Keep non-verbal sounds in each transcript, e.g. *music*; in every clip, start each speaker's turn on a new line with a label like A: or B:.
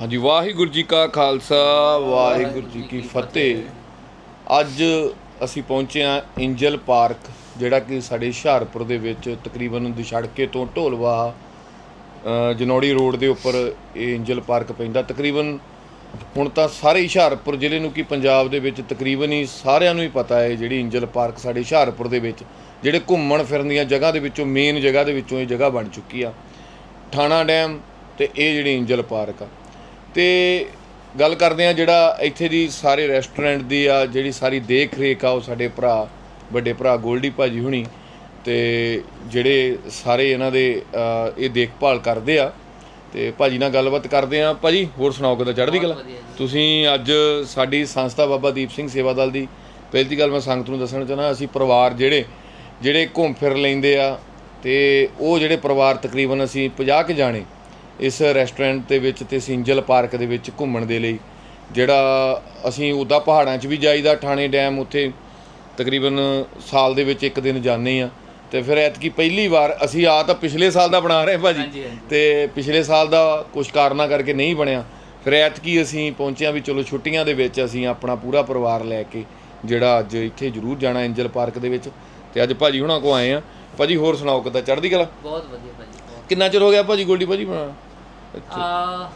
A: ਹਾਂਜੀ, ਵਾਹਿਗੁਰੂ ਜੀ ਕਾ ਖਾਲਸਾ, ਵਾਹਿਗੁਰੂ ਜੀ ਕੀ ਫਤਿਹ। ਅੱਜ ਅਸੀਂ ਪਹੁੰਚੇ ਹਾਂ ਇੰਜਲ ਪਾਰਕ, ਜਿਹੜਾ ਕਿ ਸਾਡੇ ਹੁਸ਼ਿਆਰਪੁਰ ਦੇ ਵਿੱਚ ਤਕਰੀਬਨ ਦੁਸ਼ੜਕੇ ਤੋਂ ਢੋਲਵਾ ਜਨੌੜੀ ਰੋਡ ਦੇ ਉੱਪਰ ਇਹ ਇੰਜਲ ਪਾਰਕ ਪੈਂਦਾ। ਤਕਰੀਬਨ ਹੁਣ ਤਾਂ ਸਾਰੇ ਹੁਸ਼ਿਆਰਪੁਰ ਜ਼ਿਲ੍ਹੇ ਨੂੰ ਕੀ ਪੰਜਾਬ ਦੇ ਵਿੱਚ ਤਕਰੀਬਨ ਹੀ ਸਾਰਿਆਂ ਨੂੰ ਹੀ ਪਤਾ ਹੈ ਜਿਹੜੀ ਇੰਜਲ ਪਾਰਕ ਸਾਡੇ ਹੁਸ਼ਿਆਰਪੁਰ ਦੇ ਵਿੱਚ, ਜਿਹੜੇ ਘੁੰਮਣ ਫਿਰਨ ਦੀਆਂ ਜਗ੍ਹਾ ਦੇ ਵਿੱਚੋਂ ਮੇਨ ਜਗ੍ਹਾ ਦੇ ਵਿੱਚੋਂ ਇਹ ਜਗ੍ਹਾ ਬਣ ਚੁੱਕੀ ਆ। ਥਾਣਾ ਡੈਮ ਤੇ ਇਹ ਜਿਹੜੀ ਇੰਜਲ ਪਾਰਕ ਆ। ਤੇ ਗੱਲ ਕਰਦੇ ਆ ਜਿਹੜਾ ਇੱਥੇ ਦੀ ਸਾਰੇ ਰੈਸਟੋਰੈਂਟ ਦੀ ਆ ਜਿਹੜੀ ਸਾਰੀ ਦੇਖ ਰੇਖ ਆ ਉਹ ਸਾਡੇ ਭਰਾ ਵੱਡੇ ਭਰਾ ਗੋਲਡੀ ਭਾਜੀ ਹੁਣੀ ਤੇ ਜਿਹੜੇ ਸਾਰੇ ਇਹਨਾਂ ਦੇ ਇਹ ਦੇਖਭਾਲ ਕਰਦੇ ਆ। ਤੇ ਭਾਜੀ ਨਾਲ ਗੱਲਬਾਤ ਕਰਦੇ ਆ ਭਾਜੀ ਹੋਰ ਸੁਣਾਓ ਕਿੱਦਾਂ ਚੜ੍ਹਦੀ ਕਲਾ? ਤੁਸੀਂ ਅੱਜ ਸਾਡੀ ਸੰਸਥਾ ਬਾਬਾ ਦੀਪ ਸਿੰਘ ਸੇਵਾ ਦਲ ਦੀ ਪਹਿਲੀ ਗੱਲ ਮੈਂ ਸੰਗਤ ਨੂੰ ਦੱਸਣਾ ਚਾਹੁੰਦਾ ਅਸੀਂ ਪਰਿਵਾਰ ਜਿਹੜੇ ਜਿਹੜੇ ਘੁੰਮ ਫਿਰ ਲੈਂਦੇ ਆ ਤੇ ਉਹ ਜਿਹੜੇ ਪਰਿਵਾਰ ਤਕਰੀਬਨ ਅਸੀਂ 50 ਕੁ ਜਾਣੇ ਇਸ ਰੈਸਟੋਰੈਂਟ ਦੇ ਵਿੱਚ ਤੇ ਸਿੰਜਲ ਪਾਰਕ ਦੇ ਵਿੱਚ ਘੁੰਮਣ ਦੇ ਲਈ ਜਿਹੜਾ ਅਸੀਂ ਉੱਦਾਂ ਪਹਾੜਾਂ 'ਚ ਵੀ ਜਾਈਦਾ ਠਾਣੇ ਡੈਮ ਉੱਥੇ ਤਕਰੀਬਨ ਸਾਲ ਦੇ ਵਿੱਚ ਇੱਕ ਦਿਨ ਜਾਂਦੇ ਆ ਤੇ ਫਿਰ ਐਤਕੀ ਪਹਿਲੀ ਵਾਰ ਅਸੀਂ ਆ ਤਾਂ ਪਿਛਲੇ ਸਾਲ ਦਾ ਬਣਾ ਰਹੇ ਭਾਜੀ। ਤੇ ਪਿਛਲੇ ਸਾਲ ਦਾ ਕੁਝ ਕਾਰਨਾਂ ਕਰਕੇ ਨਹੀਂ ਬਣਿਆ। ਫਿਰ ਐਤਕੀ ਅਸੀਂ ਪਹੁੰਚਿਆ ਵੀ ਚਲੋ ਛੁੱਟੀਆਂ ਦੇ ਵਿੱਚ ਅਸੀਂ ਆਪਣਾ ਪੂਰਾ ਪਰਿਵਾਰ ਲੈ ਕੇ ਜਿਹੜਾ ਅੱਜ ਇੱਥੇ ਜ਼ਰੂਰ ਜਾਣਾ ਐਂਜਲ ਪਾਰਕ ਦੇ ਵਿੱਚ। ਤੇ ਅੱਜ ਭਾਜੀ ਹੁਣਾਂ ਕੋ ਆਏ ਆ ਭਾਜੀ ਹੋਰ ਸੁਣਾਓ ਕਿੱਦਾਂ? ਚੜ੍ਹਦੀ ਕਲਾ?
B: ਬਹੁਤ ਵਧੀਆ ਭਾਜੀ
A: ਕਿੰਨਾ ਚਿਰ ਹੋ ਗਿਆ ਭਾਜੀ ਗੋਲਡੀ ਭਾਜੀ ਬਣਾ
B: ਆ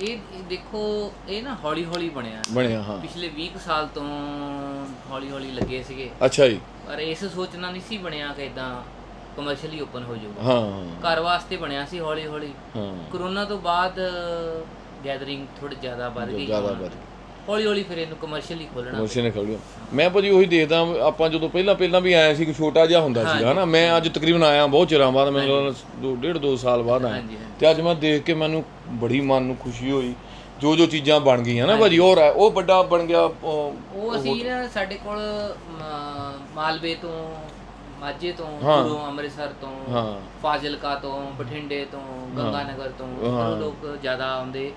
B: ਇਹ ਇਹ ਦੇਖੋ ਇਹ ਨਾ ਹੌਲੀ ਹੌਲੀ ਬਣਿਆ।
A: ਬਣਿਆ ਹਾਂ।
B: ਪਿਛਲੇ 20 ਕੁ ਸਾਲ ਤੋਂ ਹੌਲੀ ਹੌਲੀ ਲੱਗੇ ਸੀਗੇ।
A: ਅੱਛਾ ਜੀ।
B: ਪਰ ਇਸ ਸੋਚਣਾ ਨਹੀਂ ਸੀ ਬਣਿਆ ਕਿ ਇਦਾਂ ਕਮਰਸ਼ੀਅਲੀ ਓਪਨ ਹੋ ਜਾਊਗਾ।
A: ਹਾਂ।
B: ਘਰ ਵਾਸਤੇ ਬਣਿਆ ਸੀ ਹੌਲੀ ਹੌਲੀ।
A: ਹਾਂ।
B: ਕਰੋਨਾ ਤੋਂ ਬਾਅਦ ਗੈਦਰਿੰਗ ਥੋੜੀ ਜ਼ਿਆਦਾ ਵੱਧ ਗਈ।
A: ਜ਼ਿਆਦਾ। ਵੱਧ ਗਈ।
B: ਹੌਲੀ ਹੌਲੀ ਫਿਰ ਇਹਨੂੰ ਕਮਰਸ਼ੀਅਲੀ ਖੋਲਣਾ
A: ਮੋਸ਼ਨ ਨੇ ਖੋਲਿਆ ਮੈਂ ਭਾਜੀ ਉਹੀ ਦੇਖਦਾ ਆਪਾਂ ਜਦੋਂ ਪਹਿਲਾਂ ਪਹਿਲਾਂ ਵੀ ਆਇਆ ਸੀ ਕਿ ਛੋਟਾ ਜਿਹਾ ਹੁੰਦਾ ਸੀਗਾ ਹਨਾ? ਮੈਂ ਅੱਜ ਤਕਰੀਬਨ ਆਇਆ ਬਹੁਤ ਚਿਰਾਂ ਬਾਅਦ ਮੈਨੂੰ ਡੇਢ ਦੋ ਸਾਲ ਬਾਅਦ ਆਇਆ। ਤੇ ਅੱਜ ਮੈਂ ਦੇਖ ਕੇ ਮੈਨੂੰ ਬੜੀ ਮਨ ਨੂੰ ਖੁਸ਼ੀ ਹੋਈ ਜੋ ਜੋ ਚੀਜ਼ਾਂ ਬਣ ਗਈਆਂ ਨਾ ਭਾਜੀ ਹੋਰ ਹੈ ਉਹ ਵੱਡਾ ਬਣ ਗਿਆ ਉਹ-
B: ਅਸੀਂ ਨਾ ਸਾਡੇ ਕੋਲ ਮਾਲਵੇ ਤੋਂ ਮਾਝੇ ਤੋਂ ਗੁਰੂ ਅੰਮ੍ਰਿਤਸਰ ਤੋਂ ਫਾਜ਼ਿਲਕਾ ਤੋਂ ਬਠਿੰਡੇ ਤੋਂ ਗੰਗਾਨਗਰ ਤੋਂ ਲੋਕ ਜ਼ਿਆਦਾ ਆਉਂਦੇ।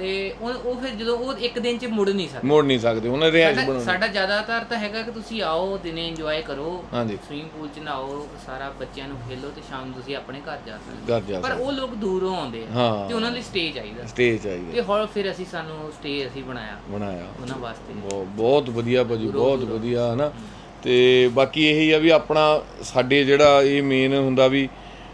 B: ਤੇ ਉਹ ਉਹ ਫਿਰ ਜਦੋਂ ਉਹ ਇੱਕ ਦਿਨ ਚ ਮੁੜ ਨਹੀਂ ਸਕਦੇ।
A: ਮੋੜ ਨਹੀਂ ਸਕਦੇ ਉਹਨਾਂ ਰਿਆਜ
B: ਸਾਡਾ-
A: ਬਣਾਉਣੀ।
B: ਸਾਡਾ ਜ਼ਿਆਦਾਤਰ ਤਾਂ ਹੈਗਾ ਕਿ ਤੁਸੀਂ ਆਓ ਦਿਨੇ ਇੰਜੋਏ ਕਰੋ।
A: ਹਾਂਜੀ।
B: ਸਵਿਮਿੰਗ ਪੂਲ ਚ ਨਹਾਓ ਸਾਰਾ ਬੱਚਿਆਂ ਨੂੰ ਖੇਲੋ ਤੇ ਸ਼ਾਮ ਨੂੰ ਤੁਸੀਂ ਆਪਣੇ ਘਰ ਜਾ ਸਕਦੇ
A: ਘਰ ਜਾ
B: ਪਰ ਉਹ ਲੋਕ ਦੂਰੋਂ ਆਉਂਦੇ ਆ
A: ਹਾਂ।
B: ਤੇ ਉਹਨਾਂ ਲਈ ਸਟੇ ਚਾਹੀਦਾ।
A: ਸਟੇਜ ਆਈ
B: ਤੇ ਹੋਰ ਫਿਰ ਅਸੀਂ ਸਾਨੂੰ ਸਟੇ ਅਸੀਂ ਬਣਾਇਆ।
A: ਬਣਾਇਆ।
B: ਉਹਨਾਂ ਵਾਸਤੇ।
A: ਬਹੁਤ ਬਹੁਤ ਵਧੀਆ ਭਾਜੀ ਬਹੁਤ ਵਧੀਆ ਹਨਾ। ਤੇ ਬਾਕੀ ਇਹੀ ਆ ਵੀ ਆਪਣਾ ਸਾਡੇ ਜਿਹੜਾ ਇਹ ਮੇਨ ਹੁੰਦਾ ਵੀ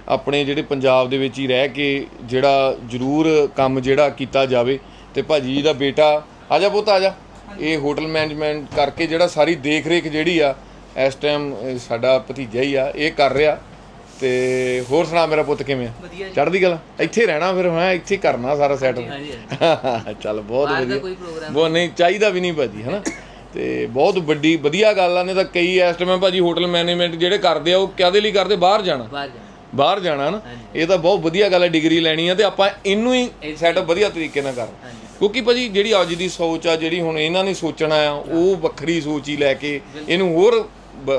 A: ਆਪਣੇ ਜਿਹੜੇ ਪੰਜਾਬ ਦੇ ਵਿੱਚ ਹੀ ਰਹਿ ਕੇ ਜਿਹੜਾ ਜ਼ਰੂਰ ਕੰਮ ਜਿਹੜਾ ਕੀਤਾ ਜਾਵੇ ਤੇ ਭਾਜੀ ਜੀ ਦਾ ਬੇਟਾ ਆ ਜਾ ਪੁੱਤ ਆ ਜਾ। ਇਹ ਹੋਟਲ ਮੈਨੇਜਮੈਂਟ ਕਰਕੇ ਜਿਹੜਾ ਸਾਰੀ ਦੇਖ ਰੇਖ ਜਿਹੜੀ ਆ ਇਸ ਟਾਈਮ ਸਾਡਾ ਭਤੀਜਾ ਹੀ ਆ ਇਹ ਕਰ ਰਿਹਾ। ਤੇ ਹੋਰ ਸੁਣਾ ਮੇਰਾ ਪੁੱਤ ਕਿਵੇਂ ਆ? ਚੜ੍ਹਦੀ ਗੱਲ ਇੱਥੇ ਰਹਿਣਾ ਫਿਰ ਮੈਂ ਇੱਥੇ ਹੀ ਕਰਨਾ ਸਾਰਾ ਸੈਟ *laughs* ਚੱਲ ਬਹੁਤ ਵਧੀਆ। ਬਹੁਤ ਨਹੀਂ। ਚਾਹੀਦਾ ਵੀ ਨਹੀਂ ਭਾਜੀ ਹਨਾ? ਤੇ ਬਹੁਤ ਵੱਡੀ ਵਧੀਆ ਗੱਲ ਆ ਨੇ ਤਾਂ ਕਈ ਇਸ ਟਾਈਮ ਭਾਜੀ ਹੋਟਲ ਮੈਨੇਜਮੈਂਟ ਜਿਹੜੇ ਕਰਦੇ ਆ ਉਹ ਕਾਹਦੇ ਲਈ ਕਰਦੇ? ਬਾਹਰ ਜਾਣਾ।
B: ਬਾਹਰ ਜਾਣਾ।
A: ਬਾਹਰ ਜਾਣਾ ਨਾ ਇਹ ਤਾਂ ਬਹੁਤ ਵਧੀਆ ਗੱਲ ਹੈ ਡਿਗਰੀ ਲੈਣੀ ਆ ਤੇ ਆਪਾਂ ਇਹਨੂੰ ਹੀ ਸੈਟਅਪ ਵਧੀਆ ਤਰੀਕੇ ਨਾਲ ਕਰ। ਕਿਉਂਕਿ ਭਾਜੀ ਜਿਹੜੀ ਅੱਜ ਦੀ ਸੋਚ ਆ ਜਿਹੜੀ ਹੁਣ ਇਹਨਾਂ ਨੇ ਸੋਚਣਾ ਆ ਉਹ ਵੱਖਰੀ ਸੋਚ ਹੀ ਲੈ ਕੇ ਇਹਨੂੰ ਹੋਰ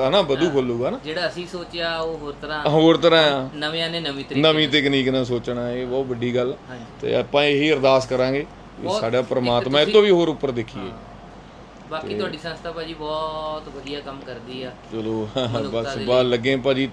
A: ਹਨਾ ਵਧੂ ਖੋਲੂਗਾ ਨਾ।
B: ਜਿਹੜਾ ਅਸੀਂ ਸੋਚਿਆ ਉਹ ਹੋਰ ਤਰ੍ਹਾਂ
A: ਹੋਰ ਤਰ੍ਹਾਂ ਆ।
B: ਨਵਿਆਂ ਨੇ ਨਵੀਂ ਤਰੀਕੇ
A: ਨਵੀਂ ਤਕਨੀਕ ਨਾਲ ਸੋਚਣਾ ਇਹ ਬਹੁਤ ਵੱਡੀ ਗੱਲ। ਤੇ ਆਪਾਂ ਇਹੀ ਅਰਦਾਸ ਕਰਾਂਗੇ ਵੀ ਸਾਡਾ ਪ੍ਰਮਾਤਮਾ ਇਹ ਤੋਂ ਵੀ ਹੋਰ ਉੱਪਰ ਦੇਖੀਏ।
B: ਬਾਕੀ ਤੁਹਾਡੀ ਸੰਸਥਾ ਭਾਜੀ ਬਹੁਤ ਵਧੀਆ ਕੰਮ ਕਰਦੀ ਆ।
A: ਚਲੋ *laughs* ਬਸ ਬਾਹਰ ਲੱਗੇ ਭਾਜੀ।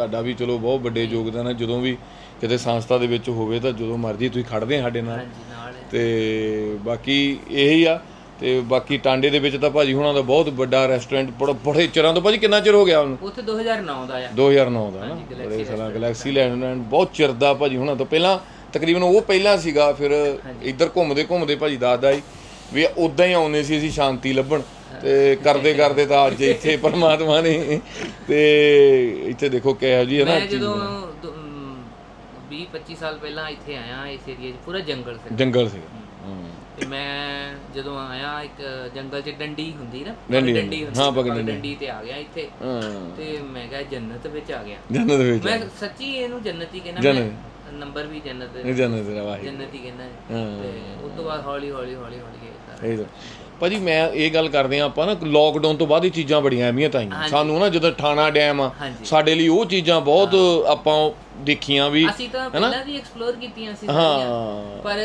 A: ਤੁਹਾਡਾ ਵੀ ਚਲੋ ਬਹੁਤ ਵੱਡੇ ਯੋਗਦਾਨ ਹੈ। ਜਦੋਂ ਵੀ ਕਿਤੇ ਸੰਸਥਾ ਦੇ ਵਿੱਚ ਹੋਵੇ ਤਾਂ ਜਦੋਂ ਮਰਜ਼ੀ ਤੁਸੀਂ ਖੜਦੇ ਆ ਸਾਡੇ ਨਾਲ।
B: ਹਾਂਜੀ।
A: ਤੇ ਬਾਕੀ ਇਹੀ ਆ। ਤੇ ਬਾਕੀ ਟਾਂਡੇ ਦੇ ਵਿੱਚ ਤਾਂ ਭਾਜੀ ਹੁਣਾਂ ਦਾ ਬਹੁਤ ਵੱਡਾ ਰੈਸਟੋਰੈਂਟ ਬੜਾ ਬੜੇ ਚਿਰਾਂ ਤੋਂ ਭਾਜੀ ਕਿੰਨਾ ਚਿਰ ਹੋ ਗਿਆ ਉਹਨੂੰ?
B: ਉੱਥੇ 2009 ਦਾ ਆ।
A: 2009 ਦਾ ਨਾ। ਬੜੇ ਸਾਲਾਂ ਗੈਲੈਕਸੀ ਲੈਂਡ ਬਹੁਤ ਚਿਰ ਦਾ ਭਾਜੀ ਹੁਣਾਂ ਤੋਂ। ਪਹਿਲਾਂ ਤਕਰੀਬਨ ਉਹ ਪਹਿਲਾਂ ਸੀਗਾ ਫਿਰ ਇੱਧਰ ਘੁੰਮਦੇ ਘੁੰਮਦੇ ਭਾਜੀ ਦੱਸਦਾ ਸੀ ਵੀ ਉਦਾਂ ਹੀ ਆਉਂਦੇ ਸੀ ਅਸੀਂ ਸ਼ਾਂਤੀ ਲੱਭਣ। ਤੇ ਕਰਦੇ ਕਰਦੇ ਤਾਂ ਅੱਜ ਇੱਥੇ ਪਰਮਾਤਮਾ ਨੇ ਤੇ ਇੱਥੇ ਦੇਖੋ ਕਿਹੋ ਜੀ ਹੈ ਨਾ
B: ਮੈਂ ਜਦੋਂ 20 25 ਸਾਲ ਪਹਿਲਾਂ ਇੱਥੇ ਆਇਆ ਇਸ ਏਰੀਆ 'ਚ ਪੂਰਾ ਜੰਗਲ ਸੀ
A: ਜੰਗਲ ਸੀ ਹਾਂ।
B: ਤੇ ਮੈਂ ਜਦੋਂ ਆਇਆ ਇੱਕ ਜੰਗਲ 'ਚ ਡੰਡੀ ਹੁੰਦੀ ਨਾ
A: ਡੰਡੀ
B: ਡੰਡੀ ਹੁੰਦੀ।
A: ਹਾਂ, ਪਗ
B: ਪਗ ਡੰਡੀ। ਤੇ ਆ ਗਿਆ ਇੱਥੇ।
A: ਹਾਂ।
B: ਤੇ ਮੈਂ ਕਿਹਾ ਜੰਨਤ ਵਿੱਚ ਆ ਗਿਆ।
A: ਜੰਨਤ ਵਿੱਚ
B: ਮੈਂ ਸੱਚੀ ਇਹਨੂੰ ਜੰਨਤ ਹੀ ਕਹਿੰਦਾ
A: ਜੰਨਤ।
B: ਮੈਂ ਨੰਬਰ ਵੀ ਜੰਨਤ
A: ਇਹ ਜੰਨਤ ਦਾ ਵਾਹੀ
B: ਜੰਨਤ ਹੀ ਕਹਿੰਦਾ। ਹੈ।
A: ਹਾਂ
B: ਤੇ ਉਸ ਤੋਂ ਬਾਅਦ ਹੌਲੀ ਹੌਲੀ ਹੌਲੀ ਹੌਲੀ ਇਹ ਸਾਰਾ।
A: ਇਹ ਤਾਂ- ਭਾਜੀ ਮੈਂ ਇਹ ਗੱਲ ਕਰਦੇ ਆ ਆਪਾਂ ਨਾ ਲੋਕਡਾਊਨ ਤੋਂ ਬਾਅਦ ਇਹ ਚੀਜ਼ਾਂ ਬੜੀਆਂ ਅਹਿਮੀਅਤ ਆਈਆਂ ਸਾਨੂੰ ਨਾ ਜਦੋਂ ਠਾਣਾ ਡੈਮ ਆ। ਸਾਡੇ ਲਈ ਉਹ ਚੀਜ਼ਾਂ ਬਹੁਤ ਆਪਾਂ ਦੇਖੀਆਂ ਵੀ
B: ਅਸੀਂ ਤਾਂ ਪਹਿਲਾਂ ਵੀ ਐਕਸਪਲੋਰ ਕੀਤੀਆਂ ਸੀ
A: ਹਾਂ।
B: ਪਰ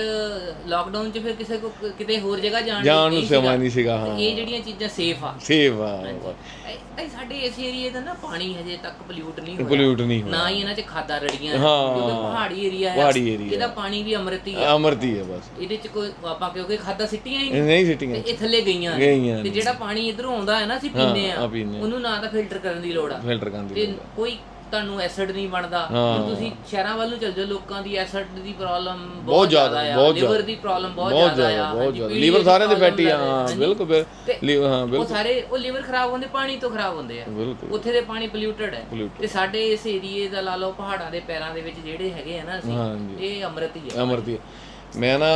B: ਲਾਕਡਾਊਨ 'ਚ ਫਿਰ ਕਿਸੇ ਕੋ ਕਿਤੇ ਹੋਰ ਜਗ੍ਹਾ ਜਾਣ
A: ਨੂੰ ਸਮਾਂ। ਨਹੀਂ ਸੀਗਾ, ਹਾਂ।
B: ਇਹ ਜਿਹੜੀਆਂ ਚੀਜ਼ਾਂ ਸੇਫ ਆ।
A: ਸੇਵ ਆ
B: ਇਹ- ਸਾਡੇ ਇਸ ਏਰੀਏ ਦਾ ਨਾ ਪਾਣੀ ਹਜੇ ਤੱਕ ਪੋਲਿਊਟ ਨਹੀਂ ਹੋਇਆ।
A: ਪੋਲਿਊਟ ਨਹੀਂ ਹੋਇਆ।
B: ਨਾ ਹੀ ਇਹਨਾਂ 'ਚ ਖਾਦਾਂ ਰੜੀਆਂ
A: ਹਾਂ।
B: ਕਿਉਂਕਿ ਪਹਾੜੀ ਏਰੀਆ ਹੈ।
A: ਪਹਾੜੀ area
B: ਇਹਦਾ ਪਾਣੀ ਵੀ ਅੰਮ੍ਰਿਤ ਹੀ
A: ਅਮਰਤੀ ਹੈ ਬਸ।
B: ਇਹਦੇ 'ਚ ਕੋਈ ਆਪਾਂ ਕਿਉਂਕਿ ਖਾਦਾਂ ਸਿੱਟੀਆਂ ਹੀ ਨਹੀਂ।
A: ਸਿੱਟੀਆਂ।
B: ਇਹ ਥੱਲੇ ਗਈਆਂ
A: ਗਈਆਂ
B: ਤੇ। ਜਿਹੜਾ ਪਾਣੀ ਇਧਰੋਂ ਆਉਂਦਾ ਹੈ ਨਾ ਅਸੀਂ ਪੀਂਦੇ ਆ। ਉਹਨੂੰ ਨਾ ਤਾਂ ਫਿਲਟਰ ਕਰਨ ਦੀ ਲੋੜ ਆ।
A: ਫਿਲਟਰ ਕਰਨ ਦੀ।
B: ਕੋਈ ਤੁਹਾਨੂੰ ਐਸਿਡ ਨਹੀਂ ਬਣਦਾ। ਹੁਣ ਤੁਸੀਂ ਸ਼ਹਿਰਾਂ ਵੱਲ ਨੂੰ ਚਲ ਜਾਓ ਲੋਕਾਂ ਦੀ ਐਸਿਡ ਦੀ ਪ੍ਰੋਬਲਮ
A: ਬਹੁਤ ਜ਼ਿਆਦਾ,
B: ਆ। ਲਿਵਰ। ਦੀ ਪ੍ਰੋਬਲਮ ਬਹੁਤ ਜ਼ਿਆਦਾ ਆ।
A: ਲੀਵਰ ਸਾਰਿਆਂ ਦੇ ਫੈਟੀ ਆ।
B: ਹੈ।
A: ਬਿਲਕੁਲ ਬਿਲ-
B: ਤੇ
A: ਲੀ- ਹਾਂ
B: ਉਹ
A: ਬਿਲਕੁਲ।
B: ਸਾਰੇ ਉਹ ਲਿਵਰ ਖਰਾਬ ਹੁੰਦੇ ਪਾਣੀ ਤੋਂ ਖਰਾਬ ਹੁੰਦੇ ਆ। ਉੱਥੇ ਦੇ ਪਾਣੀ ਪੋਲਿਊਟਡ ਹੈ। ਤੇ ਸਾਡੇ ਇਸ ਏਰੀਏ ਦਾ ਲਾ ਲਓ ਪਹਾੜਾਂ ਦੇ ਪੈਰਾਂ ਦੇ ਵਿੱਚ ਜਿਹੜੇ ਹੈਗੇ ਆ ਨਾ ਅਸੀਂ। ਇਹ ਅੰਮ੍ਰਿਤ ਹੀ ਹੈ
A: ਅਮਰਤੀ ਮੈਂ ਨਾ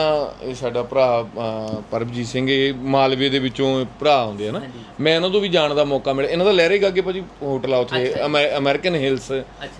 A: ਇਹ ਸਾਡਾ ਭਰਾ ਅਹ, ਪਰਮਜੀਤ ਸਿੰਘ ਇਹ ਮਾਲਵੇ ਦੇ ਵਿੱਚੋਂ ਭਰਾ ਆਉਂਦੇ ਆ ਨਾ। ਮੈਂ ਇਹਨਾਂ ਤੋਂ ਵੀ ਜਾਣ ਦਾ ਮੌਕਾ ਮਿਲਿਆ। ਇਹਨਾਂ ਦਾ ਲਹਿਰੇ ਗੱਗੇ ਭਾਜੀ ਹੋਟਲ ਆ ਉੱਥੇ। ਅਮਰੀਕਨ ਹਿਲਸ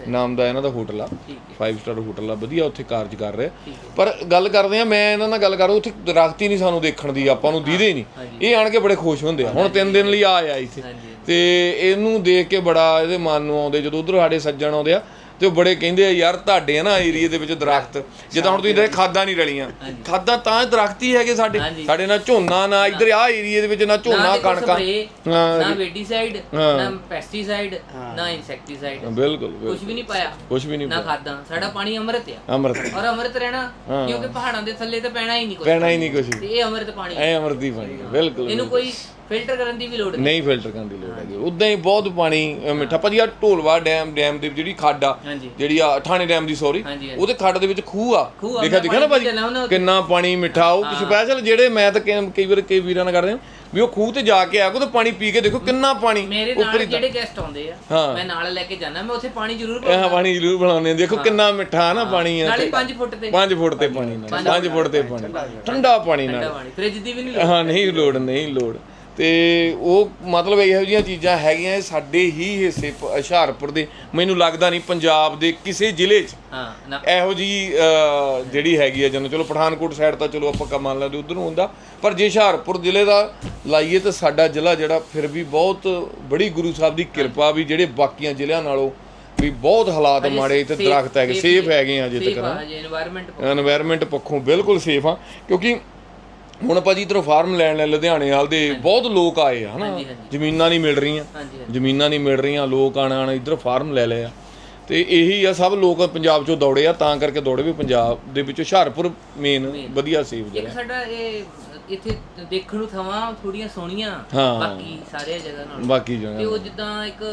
A: ਨਾਮ ਦਾ ਇਹਨਾਂ ਦਾ ਹੋਟਲ ਆ।
B: ਠੀਕ ਹੈ।
A: 5 ਸਟਾਰ ਹੋਟਲ ਆ। ਵਧੀਆ ਉੱਥੇ ਕਾਰਜ ਕਰ ਰਿਹਾ। ਪਰ ਗੱਲ ਕਰਦੇ ਆ ਮੈਂ ਇਹਨਾਂ ਨਾਲ ਗੱਲ ਕਰ ਉੱਥੇ ਦਰਖਤ ਹੀ ਨਹੀਂ ਸਾਨੂੰ ਦੇਖਣ ਦੀ ਆਪਾਂ ਨੂੰ ਦੀਦੇ ਨਹੀਂ। ਇਹ ਆਣ ਕੇ ਬੜੇ ਖੁਸ਼ ਹੁੰਦੇ ਆ। ਹੁਣ ਤਿੰਨ ਦਿਨ ਲਈ ਆ ਆਇਆ ਇੱਥੇ ਤੇ ਇਹਨੂੰ ਦੇਖ ਕੇ ਬੜਾ ਇਹਦੇ ਮਨ ਨੂੰ ਆਉਂਦੇ ਜਦੋਂ ਉਧਰ ਸਾਡੇ ਸੱਜਣ ਆਉਂਦੇ ਆ ਤੇ ਉਹ ਬੜੇ ਕਹਿੰਦੇ ਆ ਯਾਰ ਤੁਹਾਡੇ ਆ ਨਾ ਏਰੀਏ ਦੇ ਵਿੱਚ ਦਰਖਤ ਜਿੱਦਾਂ ਹੁਣ ਤੁਸੀਂ ਦੇ ਖਾਦਾਂ ਨਹੀਂ ਰਲੀਆਂ। ਖਾਦਾਂ ਤਾਂ ਦਰਖਤ ਹੀ ਹੈਗੇ ਸਾਡੇ। ਸਾਡੇ ਨਾਲ ਝੋਨਾ ਨਾ ਇੱਧਰ ਆ ਏਰੀਏ ਦੇ ਵਿੱਚ ਨਾ ਝੋਨਾ ਕਣਕਾਂ।
B: ਨਾ ਵੈਡੀਸਾਈਡ। ਨਾ ਪੈਸਟੀਸਾਈਡ ਨਾ ਇਨਸੈਕਟੀਸਾਈਡ।
A: ਬਿਲਕੁਲ
B: ਕੁਝ ਵੀ ਨਹੀਂ ਪਾਇਆ।
A: ਕੁਝ ਵੀ ਨਹੀਂ
B: ਨਾ ਖਾਦਾਂ। ਸਾਡਾ ਪਾਣੀ ਅੰਮ੍ਰਿਤ ਆ।
A: ਅਮਰਤ।
B: ਔਰ ਅੰਮ੍ਰਿਤ ਰਹਿਣਾ ਕਿਉਂਕਿ ਪਹਾੜਾਂ ਦੇ ਥੱਲੇ ਤਾਂ ਪੈਣਾ ਹੀ ਨਹੀਂ ਕੁਝ
A: ਪੈਣਾ ਹੀ ਨਹੀਂ ਕੁਝ
B: ਤੇ ਇਹ ਅੰਮ੍ਰਿਤ ਪਾਣੀ
A: ਐ ਅਮਰਦੀ ਪਾਣੀ ਬਿਲਕੁਲ
B: ਇਹਨੂੰ ਕੋਈ ਫਿਲਟਰ ਕਰਨ ਦੀ ਵੀ ਲੋੜ ਨਹੀਂ।
A: ਨਹੀਂ ਫਿਲਟਰ ਕਰਨ ਦੀ ਲੋੜ ਹੈਗੀ। ਉਦਾਂ ਹੀ ਬਹੁਤ ਪਾਣੀ ਅ, ਮਿੱਠਾ। ਭਾਜੀ ਆ ਢੋਲਵਾ ਡੈਮ ਡੈਮ ਦੇ ਜਿਹੜੀ ਖੱਡ ਆ
B: ਹਾਂਜੀ।
A: ਜਿਹੜੀ ਆ ਠਾਣੇ ਡੈਮ ਦੀ ਸੌਰੀ
B: ਹਾਂਜੀ, ਹਾਂਜੀ।
A: ਉਹਦੇ ਖੱਡ ਦੇ ਵਿੱਚ ਖੂਹ ਆ।
B: ਖੂਹ ਆ,
A: ਦੇਖਿਆ
B: ਮੈਂ
A: ਦੇਖਿਆ ਨਾ
B: ਪਾਣੀ
A: ਭਾਜੀ?
B: ਪੀਂਦਾ ਨਾ ਉਹਨੂੰ।
A: ਕਿੰਨਾ ਪਾਣੀ ਮਿੱਠਾ। ਉਹ ਸਪੈਸ਼ਲ ਜਿਹੜੇ ਮੈਂ ਤਾਂ ਕਈ ਕਈ ਵਾਰ ਕਈ ਵੀਰਾਂ ਨਾਲ ਕਰਦੇ ਹਾਂ ਵੀ ਉਹ ਖੂਹ ਤੇ ਜਾ ਕੇ ਆ ਕੋ ਤੇ ਪਾਣੀ ਪੀ ਕੇ ਦੇਖੋ ਕਿੰਨਾ ਪਾਣੀ
B: ਮੇਰੇ ਨਾਲ ਜਿਹੜੇ ਗੈਸਟ ਆਉਂਦੇ ਆ
A: ਹਾਂ।
B: ਮੈਂ ਨਾਲ ਲੈ ਕੇ ਜਾਣਾ ਮੈਂ ਉੱਥੇ ਪਾਣੀ ਜ਼ਰੂਰ
A: ਇਹ ਪਾਣੀ ਜ਼ਰੂਰ ਬਣਾਉਂਦੇ ਆ। ਦੇਖੋ ਕਿੰਨਾ ਮਿੱਠਾ ਨਾ ਪਾਣੀ ਆ
B: ਨਾਲੇ 5 ਫੁੱਟ ਤੇ।
A: 5 ਫੁੱਟ ਤੇ ਪਾਣੀ ਨਾਲ। 5 ਫੁੱਟ ਤੇ ਪਾਣੀ। ਠੰਡਾ ਪਾਣੀ ਨਾਲ।
B: ਠੰਡਾ ਪਾਣੀ। ਫ੍ਰਿਜ ਦੀ ਵੀ ਨਹੀਂ ਲੋੜ।
A: ਹਾਂ ਨਹੀਂ ਲੋੜ ਨਹੀਂ ਲੋੜ। ਤੇ ਉਹ ਮਤਲਬ ਇਹੋ ਜਿਹੀਆਂ ਚੀਜ਼ਾਂ ਹੈਗੀਆਂ ਸਾਡੇ ਹੀ ਹਿੱਸੇ ਪ- ਹੁਸ਼ਿਆਰਪੁਰ ਦੇ ਮੈਨੂੰ ਲੱਗਦਾ ਨਹੀਂ ਪੰਜਾਬ ਦੇ ਕਿਸੇ ਜ਼ਿਲ੍ਹੇ 'ਚ
B: ਹਾਂ
A: ਇਹੋ ਜੀ ਜਿਹੜੀ ਹੈਗੀ ਆ ਜਦੋਂ ਚਲੋ ਪਠਾਨਕੋਟ ਸਾਈਡ ਤਾਂ ਚਲੋ ਆਪਾਂ ਕੰਮ ਮੰਨ ਲੈਂਦੇ ਉਧਰੋਂ ਹੁੰਦਾ ਪਰ ਜੇ ਹੁਸ਼ਿਆਰਪੁਰ ਜ਼ਿਲ੍ਹੇ ਦਾ ਲਾਈਏ ਤਾਂ ਸਾਡਾ ਜ਼ਿਲ੍ਹਾ ਜਿਹੜਾ ਫਿਰ ਵੀ ਬਹੁਤ ਬੜੀ ਗੁਰੂ ਸਾਹਿਬ ਦੀ ਕਿਰਪਾ ਵੀ ਜਿਹੜੇ ਬਾਕੀਆਂ ਜ਼ਿਲ੍ਹਿਆਂ ਨਾਲੋਂ ਵੀ ਬਹੁਤ ਹਾਲਾਤ ਮਾੜੇ ਤੇ ਦਰਖਤ ਹੈਗੇ ਸੇਫ ਹੈਗੇ ਆ ਜੇ ਤੱਕ ਨਾ।
B: ਇਨਵਾਇਰਨਮੈਂਟ
A: ਐਨਵਾਇਰਨਮੈਂਟ ਪੱਖੋਂ ਬਿਲਕੁਲ ਸੇਫ ਆ ਕਿਉਂਕਿ ਹੁਣ ਭਾਜੀ ਇਧਰੋਂ ਫਾਰਮ ਲੈਣ ਲੈ ਲੁਧਿਆਣੇ ਵਾਲ ਦੇ ਬਹੁਤ ਲੋਕ ਆਏ ਆ ਹਨਾ। ਜ਼ਮੀਨਾਂ ਨਹੀਂ ਮਿਲ ਰਹੀਆਂ। ਜ਼ਮੀਨਾਂ ਨਹੀਂ ਮਿਲ ਰਹੀਆਂ ਲੋਕ ਆਣ ਆਣ ਇਧਰ ਫਾਰਮ ਲੈ ਲਏ ਆ। ਤੇ ਇਹੀ ਆ ਸਭ ਲੋਕ ਪੰਜਾਬ ਚੋਂ ਦੌੜੇ ਆ ਤਾਂ ਕਰਕੇ ਦੌੜੇ ਵੀ ਪੰਜਾਬ ਦੇ ਵਿੱਚ ਹੁਸ਼ਿਆਰਪੁਰ ਮੇਨ ਵਧੀਆ
B: ਇੱਕ
A: ਜਗ੍ਹਾ
B: ਸਾਡਾ ਇਹ ਇੱਥੇ ਦੇਖਣ ਨੂੰ ਥਾਵਾਂ ਥੋੜੀਆਂ ਸੋਹਣੀਆਂ। ਬਾਕੀ ਸਾਰੇ ਜਗ੍ਹਾ ਨਾਲ।
A: ਬਾਕੀ
B: ਤੇ
A: ਜਗ੍ਹਾ
B: ਉਹ ਜਿੱਦਾਂ ਇੱਕ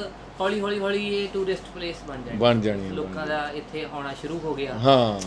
B: ਹੌਲੀ ਹੌਲੀ ਹੌਲੀ ਇਹ ਟੂਰਿਸਟ ਪਲੇਸ ਬਣ ਜਾਣੀ
A: ਬਣ ਜਾਣੀ
B: ਲੋਕਾਂ ਦਾ ਇੱਥੇ ਆਉਣਾ ਸ਼ੁਰੂ ਹੋ ਗਿਆ।
A: ਹਾਂ।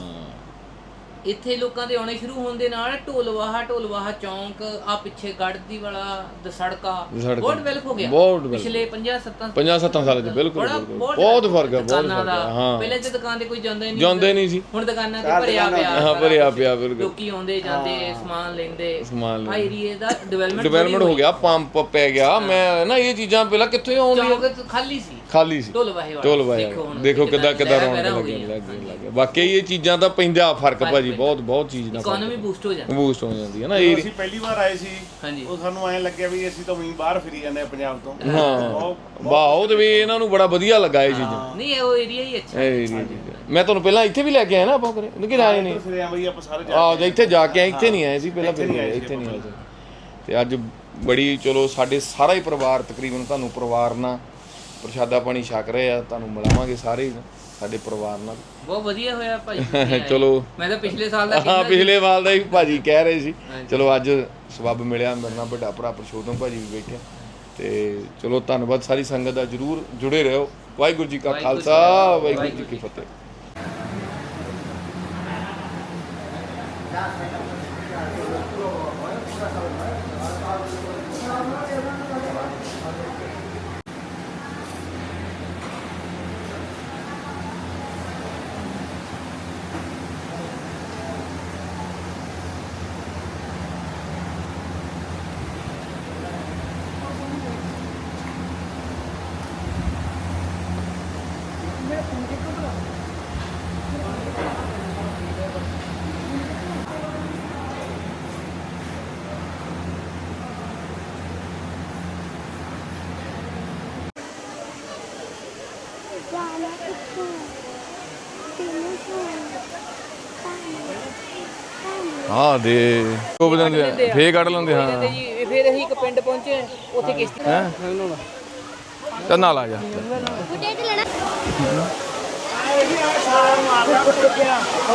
B: ਇੱਥੇ ਲੋਕਾਂ ਦੇ ਆਉਣੇ ਸ਼ੁਰੂ ਹੋਣ ਦੇ ਨਾਲ ਢੋਲਵਾਹਾ ਢੋਲਵਾਹਾ ਚੌਂਕ ਆ ਪਿੱਛੇ ਗੜਦੀ ਵਾਲਾ ਦ ਸੜਕਾ
A: ਸੜਕਾਂ।
B: ਬਹੁਤ ਡਿਵੈਲਪ ਹੋ ਗਿਆ।
A: ਬਹੁਤ develop।
B: ਪਿਛਲੇ 50 70
A: 50 70 ਸਾਲ ਚ ਬਿਲਕੁਲ
B: ਬੜਾ
A: ਬਿਲਕੁਲ।
B: ਬਹੁਤ
A: ਫ਼ਰਕ ਹੈ ਬਹੁਤ
B: ਦੁਕਾਨਾਂ
A: ਫ਼ਰਕ ਹੈ
B: ਦਾ।
A: ਹਾਂ।
B: ਪਹਿਲੇ ਤੇ ਦੁਕਾਨ ਤੇ ਕੋਈ ਜਾਂਦਾ ਹੀ ਨਹੀਂ
A: ਜਾਂਦੇ ਨਹੀਂ ਸੀ।
B: ਹੁਣ ਦੁਕਾਨਾਂ ਤੇ ਭਰਿਆ ਪਿਆ
A: ਹਾਂ ਭਰਿਆ ਪਿਆ ਬਿਲਕੁਲ।
B: ਲੋਕੀ ਆਉਂਦੇ ਜਾਂਦੇ ਸਮਾਨ ਲੈਂਦੇ।
A: ਸਮਾਨ
B: ਆ ਏਰੀਏ ਦਾ ਡਿਵੈਲਪਮੈਂਟ
A: ਡਿਵੈਲਪਮੈਂਟ ਹੋ ਗਿਆ ਪੰਪ ਪੈ ਗਿਆ ਮੈਂ ਨਾ ਇਹ ਚੀਜ਼ਾਂ ਪਹਿਲਾਂ ਕਿੱਥੇ ਆਉਂਦੀਆਂ।
B: ਚੌਂਕ ਤਾਂ ਖਾਲੀ ਸੀ।
A: ਖਾਲੀ ਸੀ।
B: ਵਾਲਾ।
A: ਢੋਲ ਵਾਇਆ
B: ਹੁਣ
A: ਦੇਖੋ ਕਿੱਦਾਂ ਕਿੱਦਾਂ
B: ਲਹਿਰਾਂ
A: ਰੌਣਕ ਲੱਗੀ ਲੱਗੀ ਵਾਕਈ ਇਹ ਚੀਜ਼ਾਂ ਤਾਂ ਪੈਂਦਾ ਫ਼ਰਕ ਭਾਜੀ ਬਹੁਤ ਬਹੁਤ ਚੀਜ਼ ਦਾ
B: ਇਕਨੋਮੀ ਬੂਸਟ ਹੋ ਜਾਂਦੀ।
A: ਬੂਸਟ ਹੋ ਜਾਂਦੀ ਹੈ ਨਾ ਇਹ
C: ਅਸੀਂ ਪਹਿਲੀ ਵਾਰ ਆਏ ਸੀ
B: ਹਾਂਜੀ।
C: ਉਹ ਸਾਨੂੰ ਐਂ ਲੱਗਿਆ ਵੀ ਅਸੀਂ ਤਾਂ ਉਹੀ ਬਾਹਰ ਫਿਰੀ ਜਾਂਦੇ ਆ ਪੰਜਾਬ ਤੋਂ।
A: ਹਾਂ।
C: ਬਹੁਤ
A: ਬਹੁਤ ਵੀ ਇਹਨਾਂ ਨੂੰ ਬੜਾ ਵਧੀਆ ਲੱਗਾ ਇਹ ਚੀਜ਼ਾਂ।
B: ਨਹੀਂ ਇਹ ਉਹ ਏਰੀਆ ਹੀ ਅੱਛਾ।
A: ਇਹ ਚੀਜ਼ਾਂ। ਮੈਂ ਤੁਹਾਨੂੰ ਪਹਿਲਾਂ ਇੱਥੇ ਵੀ ਲੈ ਕੇ ਆਇਆ ਨਾ ਆਪਾਂ ਕਰੇ ਕਿ ਆਏ ਨਹੀਂ
C: ਫਿਰੇ ਆ ਬਈ ਆਪਾਂ ਸਾਰੇ ਜਾ
A: ਆਹ ਜੇ ਇੱਥੇ ਜਾ ਕੇ ਆਏ ਇੱਥੇ ਨਹੀਂ ਆਏ ਸੀ ਪਹਿਲਾਂ ਫਿਰ ਆਏ ਇੱਥੇ ਨਹੀਂ ਆਏ ਸੀ। ਤੇ ਅੱਜ ਬੜੀ ਚਲੋ ਸਾਡੇ ਸਾਰਾ ਹੀ ਪਰਿਵਾਰ ਤਕਰੀਬਨ ਤੁਹਾਨੂੰ ਪਰਿਵਾਰ ਨਾਲ ਪ੍ਰਸ਼ਾਦਾ ਪਾਣੀ ਛਕ ਰਹੇ ਆ ਤੁਹਾਨੂੰ ਮਿਲਾਵਾਂਗੇ ਸਾਰੇ ਹੀ ਸਾਡੇ ਪਰਿਵਾਰ ਨਾਲ।
B: ਬਹੁਤ ਵਧੀਆ ਹੋਇਆ *laughs* ਤੁਸੀਂ ਆਏ।
A: ਚਲੋ।
B: ਮੈਂ ਤਾਂ ਪਿਛਲੇ ਸਾਲ ਦਾ
A: ਹਾਂ। ਪਿਛਲੇ ਵਾਰ ਦਾ ਹੀ ਭਾਜੀ ਕਹਿ ਰਹੇ ਸੀ। ਚਲੋ ਅੱਜ ਸਬੱਬ ਮਿਲਿਆ ਮੇਰੇ ਨਾਲ ਵੱਡਾ ਭਰਾ ਪਰਸ਼ੋਤਮ ਭਾਜੀ ਵੀ ਬੈਠੇ ਤੇ ਚਲੋ ਧੰਨਵਾਦ ਸਾਰੀ ਸੰਗਤ ਦਾ ਜਰੂਰ ਜੁੜੇ ਰਹੋ। ਵਾਹਿਗੁਰੂ ਜੀ ਕਾ
B: ਵਾਹਿਗੁਰੂ ਜੀ
A: ਖਾਲਸਾ ਵਾਹਿਗੁਰੂ ਜੀ ਕੀ ਫਤਿਹ। ਹਾਂ ਦੇ। ਉਹ ਬਦਲਦੇ ਫੇਰ ਕੱਢ ਲੈਂਦੇ ਹਾਂ।
B: ਜੀ ਫਿਰ ਅਸੀਂ ਇੱਕ ਪਿੰਡ ਪਹੁੰਚੇ ਉੱਥੇ ਕਿਸ਼ਤੀ
A: ਹੈ? ਚੱਲ ਨਾਲ ਆ ਜਾ।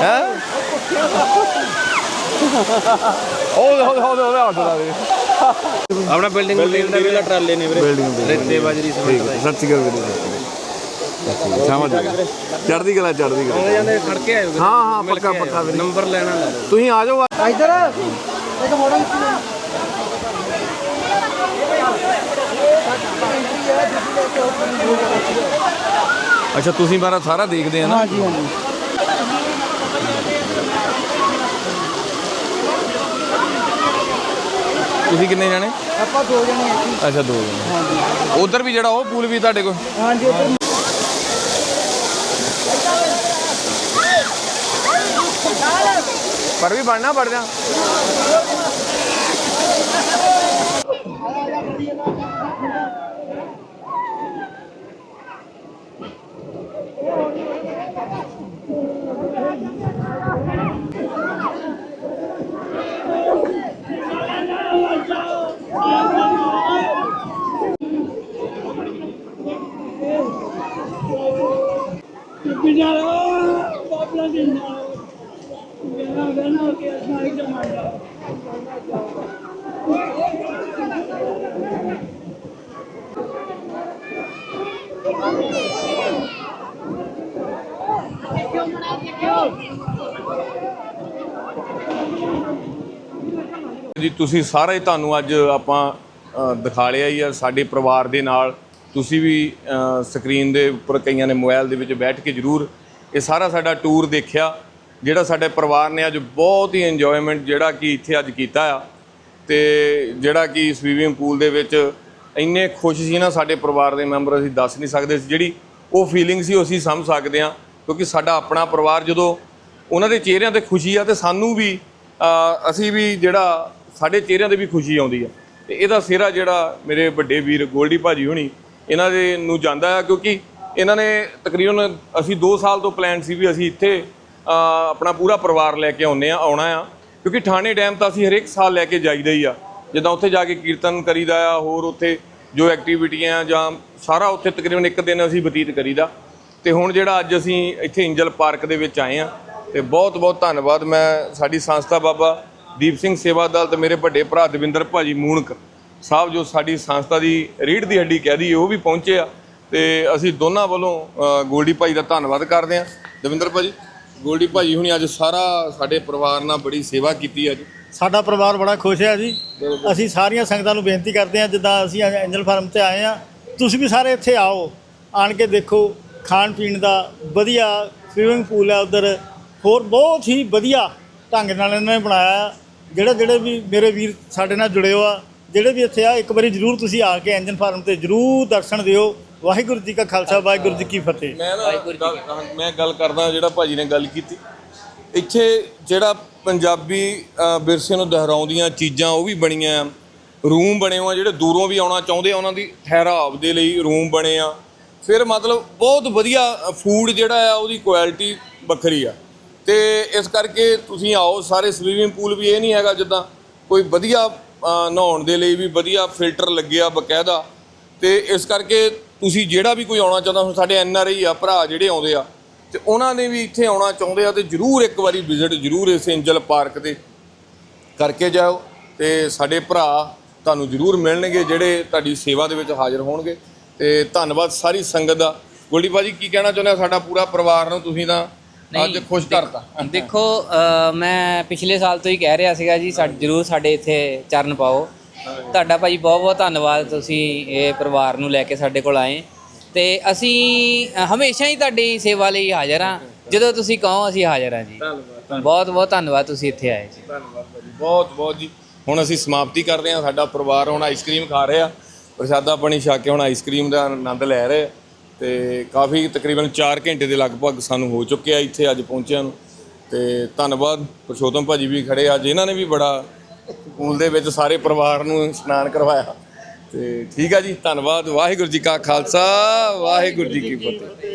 A: ਹੈ? ਉਹ ਹੋ ਹੋ ਹੋ ਹੋ ਦੇ
D: ਆਪਣਾ ਬਿਲਡਿੰਗ ਬਿਲਡਿੰਗ ਦਾ ਵੀ ਟਰਾਲੇ ਨੇ ਵੀਰੇ
A: ਬਿਲਡਿੰਗ
D: ਰੇਤੇ ਬਾਜਰੀ
A: ਠੀਕ ਹੈ ਸੱਚੀ ਗੱਲ ਵੀਰੇ ਸਮਝ ਗਿਆ ਚੜਦੀ ਕਲਾ ਚੜਦੀ ਕਲਾ।
D: ਜਾਂਦੇ ਖੜ ਕੇ ਆਏ
A: ਹਾਂ ਹਾਂ ਪੱਕਾ ਪੱਕਾ ਵੀਰੇ।
D: ਨੰਬਰ ਲੈਣਾ ਲੈ ਲਓ
A: ਤੁਸੀਂ ਆ ਜਾਓ ਅੱਛਾ ਤੁਸੀਂ ਮਾਰਾ ਸਾਰਾ ਦੇਖਦੇ ਆ ਨਾ? ਹਾਂਜੀ ਹਾਂਜੀ। ਤੁਸੀਂ ਕਿੰਨੇ ਜਾਣੇ?
E: ਆਪਾਂ ਦੋ ਜਣੇ
A: ਅੱਛਾ ਦੋ ਜਣੇ। ਉਧਰ ਵੀ ਜਿਹੜਾ ਉਹ ਪੂਲ ਵੀ ਤੁਹਾਡੇ ਕੋਲ?
E: ਹਾਂਜੀ ਉੱਧਰ
A: ਪਰ ਵੀ ਬਣਨਾ ਪੜ ਜੀ, ਤੁਸੀਂ ਸਾਰੇ ਤੁਹਾਨੂੰ ਅੱਜ ਆਪਾਂ ਦਿਖਾ ਲਿਆ ਹੀ ਆ ਸਾਡੇ ਪਰਿਵਾਰ ਦੇ ਨਾਲ। ਤੁਸੀਂ ਵੀ ਸਕਰੀਨ ਦੇ ਉੱਪਰ ਕਈਆਂ ਨੇ ਮੋਬਾਈਲ ਦੇ ਵਿੱਚ ਬੈਠ ਕੇ ਜਰੂਰ ਇਹ ਸਾਰਾ ਸਾਡਾ ਟੂਰ ਦੇਖਿਆ। ਜਿਹੜਾ ਸਾਡੇ ਪਰਿਵਾਰ ਨੇ ਅੱਜ ਬਹੁਤ ਹੀ ਇੰਜੋਇਮੈਂਟ ਜਿਹੜਾ ਕਿ ਇੱਥੇ ਅੱਜ ਕੀਤਾ ਆ। ਤੇ ਜਿਹੜਾ ਕਿ ਸਵੀਮਿੰਗ ਪੂਲ ਦੇ ਵਿੱਚ ਇੰਨੇ ਖੁਸ਼ ਸੀ ਨਾ ਸਾਡੇ ਪਰਿਵਾਰ ਦੇ ਮੈਂਬਰ, ਅਸੀਂ ਦੱਸ ਨਹੀਂ ਸਕਦੇ ਸੀ। ਜਿਹੜੀ ਉਹ ਫੀਲਿੰਗ ਸੀ, ਉਹ ਅਸੀਂ ਸਮਝ ਸਕਦੇ ਹਾਂ, ਕਿਉਂਕਿ ਸਾਡਾ ਆਪਣਾ ਪਰਿਵਾਰ ਜਦੋਂ ਉਹਨਾਂ ਦੇ ਚਿਹਰਿਆਂ ਤੇ ਖੁਸ਼ੀ ਆ, ਤੇ ਸਾਨੂੰ ਵੀ ਅਸੀਂ ਵੀ ਜਿਹੜਾ ਸਾਡੇ ਚਿਹਰਿਆਂ ਤੇ ਵੀ ਖੁਸ਼ੀ ਆਉਂਦੀ ਆ। ਤੇ ਇਹਦਾ ਸਿਹਰਾ ਜਿਹੜਾ ਮੇਰੇ ਵੱਡੇ ਵੀਰ ਗੋਲਡੀ ਭਾਜੀ ਹੁਣੀ, ਇਹਨਾਂ ਦੇ ਨੂੰ ਜਾਂਦਾ ਆ, ਕਿਉਂਕਿ ਇਹਨਾਂ ਨੇ ਤਕਰੀਬਨ ਅਸੀਂ 2 ਸਾਲ ਤੋਂ ਪਲਾਨ ਸੀ ਵੀ ਅਸੀਂ ਇੱਥੇ ਆਪਣਾ ਪੂਰਾ ਪਰਿਵਾਰ ਲੈ ਕੇ ਆਉਂਦੇ ਆ ਆਉਣਾ ਆ। ਕਿਉਂਕਿ ਥਾਣੇ ਡੈਮ ਤਾਂ ਅਸੀਂ ਹਰੇਕ ਸਾਲ ਲੈ ਕੇ ਜਾਈਦਾ ਹੀ ਆ। ਜਿੱਦਾਂ ਉੱਥੇ ਜਾ ਕੇ ਕੀਰਤਨ ਕਰੀਦਾ ਆ ਹੋਰ ਉੱਥੇ ਜੋ ਐਕਟੀਵਿਟੀਆਂ ਜਾਂ ਸਾਰਾ ਉੱਥੇ ਤਕਰੀਬਨ ਇੱਕ ਦਿਨ ਅਸੀਂ ਬਤੀਤ ਕਰੀਦਾ। ਤੇ ਹੁਣ ਜਿਹੜਾ ਅੱਜ ਅਸੀਂ ਇੱਥੇ ਇੰਜਲ ਪਾਰਕ ਦੇ ਵਿੱਚ ਆਏ ਆ ਤੇ ਬਹੁਤ ਬਹੁਤ ਧੰਨਵਾਦ। ਮੈਂ ਸਾਡੀ ਸੰਸਥਾ ਬਾਬਾ ਦੀਪ ਸਿੰਘ ਸੇਵਾ ਦਲ ਤੇ ਮੇਰੇ ਵੱਡੇ ਭਰਾ ਦਵਿੰਦਰ ਭਾਜੀ ਮੂਣਕ ਸਾਹਿਬ ਜੋ ਸਾਡੀ ਸੰਸਥਾ ਦੀ ਰੀੜ ਦੀ ਹੱਡੀ ਕਹਿ ਦਈਏ ਉਹ ਵੀ ਪਹੁੰਚੇ ਆ। ਤੇ ਅਸੀਂ ਦੋਨਾਂ ਵੱਲੋਂ ਅ, ਗੋਲਡੀ ਭਾਈ ਦਾ ਧੰਨਵਾਦ ਕਰਦੇ ਆ। ਦਵਿੰਦਰ ਭਾਜੀ। ਗੋਲਡੀ ਭਾਜੀ ਹੁਣੀ ਅੱਜ ਸਾਰਾ ਸਾਡੇ ਪਰਿਵਾਰ ਨਾਲ ਬੜੀ ਸੇਵਾ ਕੀਤੀ ਅੱਜ।
E: ਸਾਡਾ ਪਰਿਵਾਰ ਬੜਾ ਖੁਸ਼ ਹੈ ਜੀ। ਅਸੀਂ ਸਾਰੀਆਂ ਸੰਗਤਾਂ ਨੂੰ ਬੇਨਤੀ ਕਰਦੇ ਹਾਂ ਜਿੱਦਾਂ ਅਸੀਂ ਅੱਜ ਐਂਜਲ ਫਾਰਮ ਤੇ ਆਏ ਆ ਤੁਸੀਂ ਵੀ ਸਾਰੇ ਇੱਥੇ ਆਓ ਆਣ ਕੇ ਦੇਖੋ ਖਾਣ ਪੀਣ ਦਾ ਵਧੀਆ ਸਵਿਮਿੰਗ ਪੂਲ ਹੈ ਉਧਰ। ਹੋਰ ਬਹੁਤ ਹੀ ਵਧੀਆ ਢੰਗ ਨਾਲ ਇਹਨਾਂ ਨੇ ਬਣਾਇਆ। ਜਿਹੜੇ ਜਿਹੜੇ ਵੀ ਮੇਰੇ ਵੀਰ ਸਾਡੇ ਨਾਲ ਜੁੜੇ ਹੋ ਆ ਜਿਹੜੇ ਵੀ ਇੱਥੇ ਆ ਇੱਕ ਵਾਰੀ ਜਰੂਰ ਤੁਸੀਂ ਆ ਕੇ ਐਂਜਲ ਫਾਰਮ ਤੇ ਜਰੂਰ ਦਰਸ਼ਨ ਦਿਓ। ਵਾਹਿਗੁਰੂ ਜੀ ਕਾ ਖਾਲਸਾ ਵਾਹਿਗੁਰੂ ਜੀ ਕੀ ਫਤਿਹ।
A: ਮੈਂ ਨਾ ਗੱਲ- ਮੈਂ ਗੱਲ ਕਰਦਾ ਜਿਹੜਾ ਭਾਜੀ ਨੇ ਗੱਲ ਕੀਤੀ। ਇੱਥੇ ਜਿਹੜਾ ਪੰਜਾਬੀ ਅ, ਵਿਰਸੇ ਨੂੰ ਦੁਹਰਾਉਂਦੀਆਂ ਚੀਜ਼ਾਂ ਉਹ ਵੀ ਬਣੀਆਂ ਆ। ਰੂਮ ਬਣੇ ਹੋਏ ਆ ਜਿਹੜੇ ਦੂਰੋਂ ਵੀ ਆਉਣਾ ਚਾਹੁੰਦੇ ਆ ਉਹਨਾਂ ਦੀ ਠਹਿਰਾਵ ਦੇ ਲਈ ਰੂਮ ਬਣੇ ਆ। ਫਿਰ ਮਤਲਬ ਬਹੁਤ ਵਧੀਆ ਫੂਡ ਜਿਹੜਾ ਆ ਉਹਦੀ ਕੁਆਲਿਟੀ ਵੱਖਰੀ ਆ। ਤੇ ਇਸ ਕਰਕੇ ਤੁਸੀਂ ਆਓ ਸਾਰੇ ਸਵੀਮਿੰਗ ਪੂਲ ਵੀ ਇਹ ਨਹੀਂ ਹੈਗਾ ਜਿੱਦਾਂ ਕੋਈ ਵਧੀਆ ਅ, ਨਹਾਉਣ ਦੇ ਲਈ ਵੀ ਵਧੀਆ ਫਿਲਟਰ ਲੱਗਿਆ ਬਕਾਇਦਾ। ਤੇ ਇਸ ਕਰਕੇ ਤੁਸੀਂ ਜਿਹੜਾ ਵੀ ਕੋਈ ਆਉਣਾ ਚਾਹੁੰਦਾ ਹੁਣ ਸਾਡੇ ਐਨ ਆਰ ਆਈ ਆ ਭਰਾ ਜਿਹੜੇ ਆਉਂਦੇ ਆ ਤੇ ਉਹਨਾਂ ਨੇ ਵੀ ਇੱਥੇ ਆਉਣਾ ਚਾਹੁੰਦੇ ਆ ਤੇ ਜਰੂਰ ਇੱਕ ਵਾਰੀ ਵਿਜ਼ਿਟ ਜਰੂਰ ਇਸ ਐਂਜਲ ਪਾਰਕ ਤੇ ਕਰਕੇ ਜਾਓ ਤੇ ਸਾਡੇ ਭਰਾ ਤੁਹਾਨੂੰ ਜਰੂਰ ਮਿਲਣਗੇ ਜਿਹੜੇ ਤੁਹਾਡੀ ਸੇਵਾ ਦੇ ਵਿੱਚ ਹਾਜ਼ਰ ਹੋਣਗੇ ਤੇ ਧੰਨਵਾਦ ਸਾਰੀ ਸੰਗਤ ਦਾ। ਗੋਲਡੀ ਭਾਜੀ ਕੀ ਕਹਿਣਾ ਚਾਹੁੰਦੇ ਆ ਸਾਡਾ ਪੂਰਾ ਪਰਿਵਾਰ ਨੂੰ ਤੁਸੀਂ ਤਾਂ ਅੱਜ ਖੁਸ਼ ਕਰਤਾ
B: ਦੇਖੋ ਮੈਂ ਪਿਛਲੇ ਸਾਲ ਤੋਂ ਹੀ ਕਹਿ ਰਿਹਾ ਸੀਗਾ ਜੀ ਸਾ ਜਰੂਰ ਸਾਡੇ ਇੱਥੇ ਚਰਨ ਪਾਓ। ਤੁਹਾਡਾ ਭਾਜੀ ਬਹੁਤ ਬਹੁਤ ਧੰਨਵਾਦ ਤੁਸੀਂ ਇਹ ਪਰਿਵਾਰ ਨੂੰ ਲੈ ਕੇ ਸਾਡੇ ਕੋਲ ਆਏ। ਤੇ ਅਸੀਂ ਹਮੇਸ਼ਾ ਹੀ ਤੁਹਾਡੀ ਸੇਵਾ ਲਈ ਹਾਜ਼ਰ ਹਾਂ। ਜਦੋਂ ਤੁਸੀਂ ਕਹੋ ਅਸੀਂ ਹਾਜ਼ਰ ਹਾਂ ਜੀ। ਬਹੁਤ ਬਹੁਤ ਧੰਨਵਾਦ ਤੁਸੀਂ ਇੱਥੇ ਆਏ ਜੀ।
A: ਧੰਨਵਾਦ ਭਾਜੀ। ਬਹੁਤ ਬਹੁਤ ਜੀ। ਹੁਣ ਅਸੀਂ ਸਮਾਪਤੀ ਕਰ ਰਹੇ ਹਾਂ। ਸਾਡਾ ਪਰਿਵਾਰ ਹੁਣ ਆਈਸਕ੍ਰੀਮ ਖਾ ਰਿਹਾ। ਪ੍ਰਸ਼ਾਦਾ ਪਾਣੀ ਛਕ ਕੇ ਹੁਣ ਆਈਸਕ੍ਰੀਮ ਦਾ ਆਨੰਦ ਲੈ ਰਹੇ। ਤੇ ਕਾਫੀ ਤਕਰੀਬਨ 4 ਘੰਟੇ ਦੇ ਲਗਭਗ ਸਾਨੂੰ ਹੋ ਚੁੱਕੇ ਆ ਇੱਥੇ ਅੱਜ ਪਹੁੰਚਿਆਂ ਨੂੰ। ਤੇ ਧੰਨਵਾਦ। ਪੁਰਸ਼ੋਤਮ ਭਾਜੀ ਵੀ ਖੜੇ। ਅੱਜ ਇਹਨਾਂ ਨੇ ਵੀ ਬੜਾ ਪੂਲ ਦੇ ਵਿੱਚ ਸਾਰੇ ਪਰਿਵਾਰ ਨੂੰ ਇਸ਼ਨਾਨ ਕਰਵਾਇਆ। ਤੇ ਠੀਕ ਆ ਜੀ, ਧੰਨਵਾਦ। ਵਾਹਿਗੁਰੂ ਜੀ ਕਾ ਖਾਲਸਾ, ਵਾਹਿਗੁਰੂ ਜੀ ਕੀ ਫਤਿਹ।